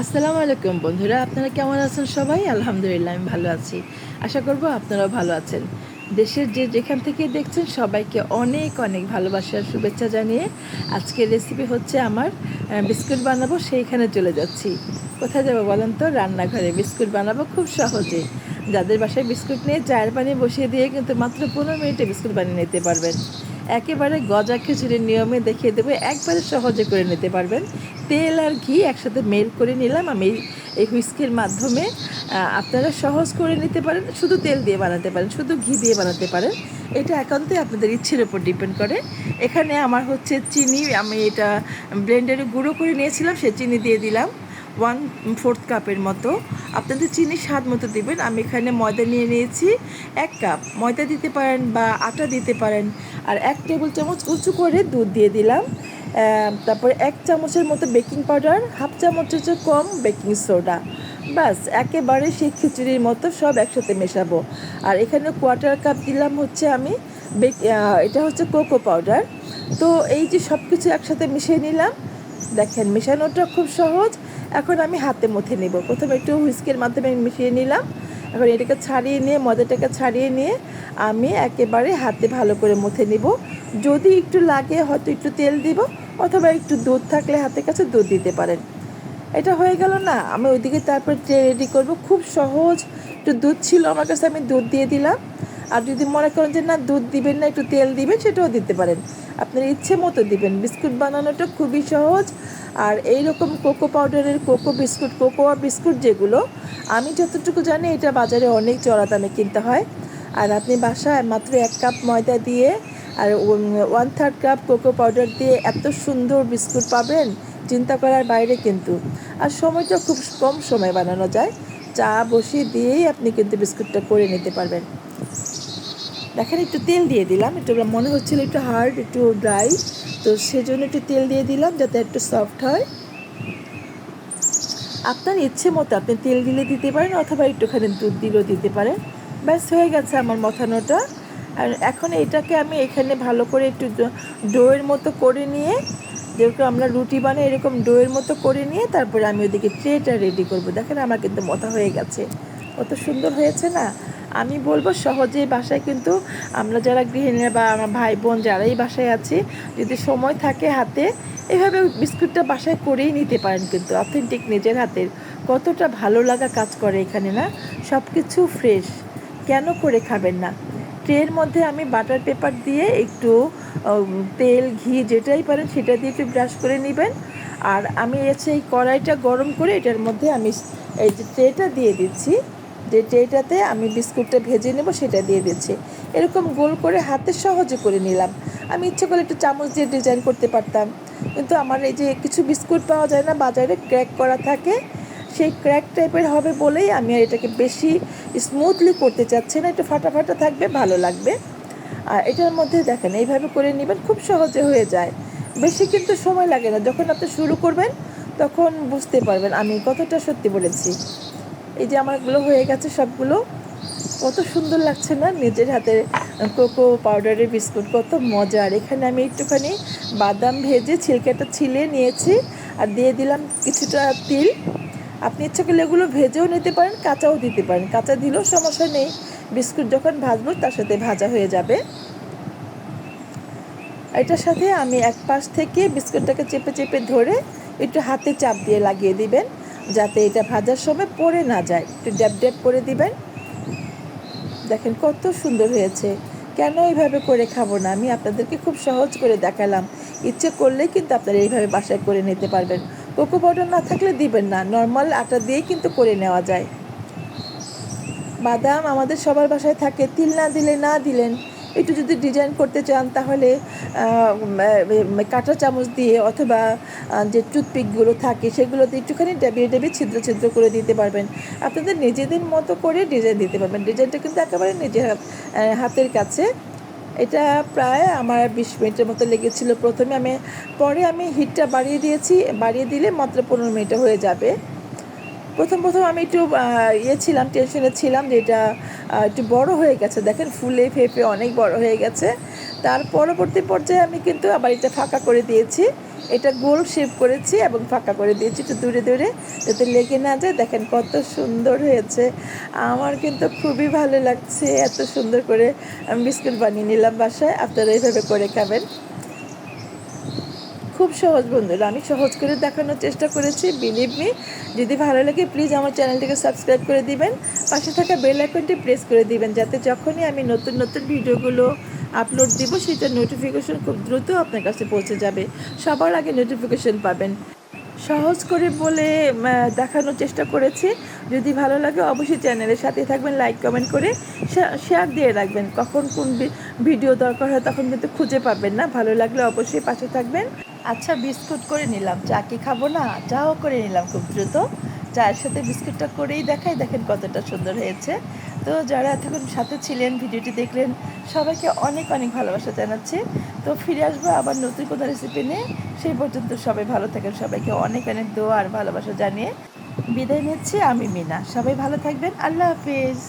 আসসালামু আলাইকুম বন্ধুরা, আপনারা কেমন আছেন সবাই? আলহামদুলিল্লাহ, আমি ভালো আছি। আশা করব আপনারাও ভালো আছেন। দেশের যে যেখান থেকে দেখছেন সবাইকে অনেক অনেক ভালোবাসার শুভেচ্ছা জানিয়ে আজকের রেসিপি হচ্ছে আমার বিস্কুট বানাবো, সেইখানে চলে যাচ্ছি। কোথায় যাব বলেন তো? রান্নাঘরে বিস্কুট বানাবো খুব সহজে। যাদের বাসায় বিস্কুট নিয়ে চায়ের পানি বসিয়ে দিয়ে কিন্তু মাত্র পনেরো মিনিটে বিস্কুট বানিয়ে নিতে পারবেন। একেবারে গজা খিচুড়ির নিয়মে দেখিয়ে দেবো, একবারে সহজে করে নিতে পারবেন। তেল আর ঘি একসাথে মেল করে নিলাম। আমি এই হুইস্কের মাধ্যমে আপনারা সহজ করে নিতে পারেন, শুধু তেল দিয়ে বানাতে পারেন, শুধু ঘি দিয়ে বানাতে পারেন। এটা একান্তই আপনাদের ইচ্ছের ওপর ডিপেন্ড করে। এখানে আমার হচ্ছে চিনি, আমি এটা ব্লেন্ডারে গুঁড়ো করে নিয়েছিলাম, সে চিনি দিয়ে দিলাম। ওয়ান ফোর্থ কাপের মতো। আপনাদের চিনি স্বাদ মতো দিবেন। আমি এখানে ময়দা নিয়ে নিয়েছি এক কাপ। ময়দা দিতে পারেন বা আটা দিতে পারেন। আর এক টেবিল চামচ উঁচু করে দুধ দিয়ে দিলাম। তারপরে এক চামচের মতো বেকিং পাউডার, হাফ চামচের চেয়ে কম বেকিং সোডা। ব্যাস একেবারে সেই খিচুড়ির মতো সব একসাথে মেশাবো। আর এখানে কোয়ার্টার কাপ দিলাম হচ্ছে আমি এটা হচ্ছে কোকো পাউডার। তো এই যে সব কিছু একসাথে মিশিয়ে নিলাম। দেখেন, মেশানোটা খুব সহজ। এখন আমি হাতে মুথে নিব। প্রথমে একটু হুইস্কের মাধ্যমে মিশিয়ে নিলাম। এখন এটাকে ছাড়িয়ে নিয়ে, ময়দাটাকে ছাড়িয়ে নিয়ে আমি একেবারে হাতে ভালো করে মুথে নিব। যদি একটু লাগে হয়তো একটু তেল দিব, অথবা একটু দুধ থাকলে হাতের কাছে দুধ দিতে পারেন। এটা হয়ে গেল না, আমি ওইদিকে তারপর ট্রে রেডি করব, খুব সহজ। একটু দুধ ছিল, আমার কাছে আমি দুধ দিয়ে দিলাম। আর যদি মনে করেন যে না, দুধ দিবেন না, একটু তেল দিবেন, সেটাও দিতে পারেন। আপনার ইচ্ছে মতো দিবেন। বিস্কুট বানানোটা খুবই সহজ। আর এই রকম কোকো পাউডারের কোকো বিস্কুট, কোকোয়া বিস্কুট যেগুলো, আমি যতটুকু জানি এটা বাজারে অনেক চড়া দামে কিনতে হয়। আর আপনি বাসায় মাত্র এক কাপ ময়দা দিয়ে আর one third cup cocoa powder দিয়ে এত সুন্দর বিস্কুট পাবেন, চিন্তা করার বাইরে কিন্তু। আর সময়টা খুব কম সময় বানানো যায়। চা বসিয়ে দিয়েই আপনি কিন্তু বিস্কুটটা করে নিতে পারবেন। দেখেন একটু তেল দিয়ে দিলাম, একটু মনে হচ্ছিল একটু হার্ড একটু ড্রাই তো সেজন্য একটু তেল দিয়ে দিলাম যাতে একটু সফট হয়। আপনার ইচ্ছে মতো আপনি তেল দিলে দিতে পারেন অথবা একটুখানি দুধ দিলেও দিতে পারেন। ব্যাস, হয়ে গেছে আমার মথানোটা আর এখন এটাকে আমি এখানে ভালো করে একটু ডোয়ের মতো করে নিয়ে যেরকম আমরা রুটি বানাই এরকম ডোয়ের মতো করে নিয়ে, তারপরে আমি ওদিকে ট্রেটা রেডি করব। দেখেন আমার কিন্তু মথা হয়ে গেছে। কত সুন্দর হয়েছে না? আমি বলব সহজেই বাসায় কিন্তু আমরা যারা গৃহিণী বা আমার ভাই বোন যারাই বাসায় আছি, যদি সময় থাকে হাতে, এভাবে বিস্কুটটা বাসায় করেই নিতে পারেন কিন্তু। অথেন্টিক নিজের হাতের। কতটা ভালো লাগা কাজ করে এখানে না? সব কিছু ফ্রেশ কেন করে খাবেন না? ট্রের মধ্যে আমি বাটার পেপার দিয়ে একটু তেল, ঘি যেটাই পারেন সেটা দিয়ে একটু ব্রাশ করে নেবেন। আর আমি এসে এই কড়াইটা গরম করে এটার মধ্যে আমি এই যে ট্রেটা দিয়ে দিচ্ছি। যে ট্রেটাতে আমি বিস্কুটটা ভেজে নেব সেটা দিয়ে দিচ্ছি। এরকম গোল করে হাতে সহজে করে নিলাম। আমি ইচ্ছে করলে একটু চামচ দিয়ে ডিজাইন করতে পারতাম। কিন্তু আমার এই যে কিছু বিস্কুট পাওয়া যায় না, বাজারে ক্র্যাক করা থাকে, সেই ক্র্যাক টাইপের হবে বলেই আমি আর এটাকে বেশি স্মুথলি করতে চাচ্ছি না। একটু ফাটা ফাটা থাকবে, ভালো লাগবে। আর এটার মধ্যে দেখেন, এইভাবে করে নেবেন, খুব সহজে হয়ে যায়। বেশি কিন্তু সময় লাগে না। যখন আপনি শুরু করবেন, তখন বুঝতে পারবেন আমি কতটা সত্যি বলেছি। এই যে আমারগুলো হয়ে গেছে সবগুলো, কত সুন্দর লাগছে না? নিজের হাতে কোকো পাউডারের বিস্কুট, কত মজার। এখানে আমি একটুখানি বাদাম ভেজে ছিলকাটা ছিলে নিয়েছি আর দিয়ে দিলাম কিছুটা তিল। আপনি ইচ্ছা করলে এগুলো ভেজেও নিতে পারেন, কাঁচাও দিতে পারেন। কাঁচা দিলেও সমস্যা নেই। বিস্কুট যখন ভাজবো, তার সাথে ভাজা হয়ে যাবে। এটার সাথে আমি এক পাশ থেকে বিস্কুটটাকে চেপে চেপে ধরে একটু হাতে চাপ দিয়ে লাগিয়ে দিবেন। যাতে এটা ভাজার সময় পড়ে না যায়। একটু ড্যাব ড্যাব করে দিবেন। দেখেন কত সুন্দর হয়েছে। কেন এইভাবে করে খাব না? আমি আপনাদেরকে খুব সহজ করে দেখালাম। ইচ্ছে করলে কিন্তু আপনারা এইভাবে বাসায় করে নিতে পারবেন। কোকো পাউডার না থাকলে দিবেন না। নর্মাল আটা দিয়েই কিন্তু করে নেওয়া যায়। বাদাম আমাদের সবার বাসায় থাকে। তিল না দিলে না দিলেন। একটু যদি ডিজাইন করতে চান, তাহলে কাঁটা চামচ দিয়ে অথবা যে টুথপিকগুলো থাকে, সেগুলোতে একটুখানি ডাবিয়ে ডাবিয়ে ছিদ্র ছিদ্র করে দিতে পারবেন। আপনাদের নিজেদের মতো করে ডিজাইন দিতে পারবেন। ডিজাইনটা কিন্তু একেবারে নিজের হাত- হাতের কাছে। এটা প্রায় আমার বিশ মিনিটের মতো লেগেছিল। প্রথমে আমি, পরে আমি হিটটা বাড়িয়ে দিয়েছি। বাড়িয়ে দিলে মাত্র পনেরো মিনিটে হয়ে যাবে। প্রথম প্রথম আমি একটু ইয়ে ছিলাম টেনশনে ছিলাম যে এটা একটু বড় হয়ে গেছে। দেখেন, ফুলে ফেপে অনেক বড় হয়ে গেছে। তার পরবর্তী পর্যায়ে আমি কিন্তু আবার এটা ফাঁকা করে দিয়েছি। এটা গোল শেপ করেছি এবং ফাঁকা করে দিয়েছি একটু দূরে দূরে, যাতে লেগে না যায়। দেখেন, কত সুন্দর হয়েছে। আমার কিন্তু খুবই ভালো লাগছে এত সুন্দর করে আমি বিস্কুট বানিয়ে নিলাম বাসায়। আপনারা এইভাবে করে খাবেন। খুব সহজ বন্ধুরা, আমি সহজ করে দেখানোর চেষ্টা করেছি বিলিভ মি যদি ভালো লাগে প্লিজ আমার চ্যানেলটিকে সাবস্ক্রাইব করে দিবেন। পাশে থাকা বেল আইকনটি প্রেস করে দিবেন, যাতে যখনই আমি নতুন নতুন ভিডিওগুলো আপলোড দিব, সেটার নোটিফিকেশন খুব দ্রুত আপনার কাছে পৌঁছে যাবে। সবার আগে নোটিফিকেশন পাবেন। সহজ করে বলে দেখানোর চেষ্টা করেছি। যদি ভালো লাগে, অবশ্যই চ্যানেলের সাথে থাকবেন লাইক কমেন্ট করে শেয়ার দিয়ে রাখবেন। কখন কোন ভিডিও দরকার হয়, তখন কিন্তু খুঁজে পাবেন না। ভালো লাগলে অবশ্যই পাশে থাকবেন। আচ্ছা বিস্কুট করে নিলাম। চা কি খাব না? চাও করে নিলাম খুব দ্রুত। চায়ের সাথে বিস্কুটটা করেই দেখাই, দেখেন কতটা সুন্দর হয়েছে। তো যারা এতক্ষণ সাথে ছিলেন, ভিডিওটি দেখলেন, সবাইকে অনেক অনেক ভালোবাসা জানাচ্ছি। তো ফিরে আসব আবার নতুন কোনো রেসিপি নিয়ে। সেই পর্যন্ত সবাই ভালো থাকেন। সবাইকে অনেক অনেক দোয়া আর ভালোবাসা জানিয়ে বিদায় নিচ্ছি আমি মিনা। সবাই ভালো থাকবেন। আল্লাহ হাফিজ।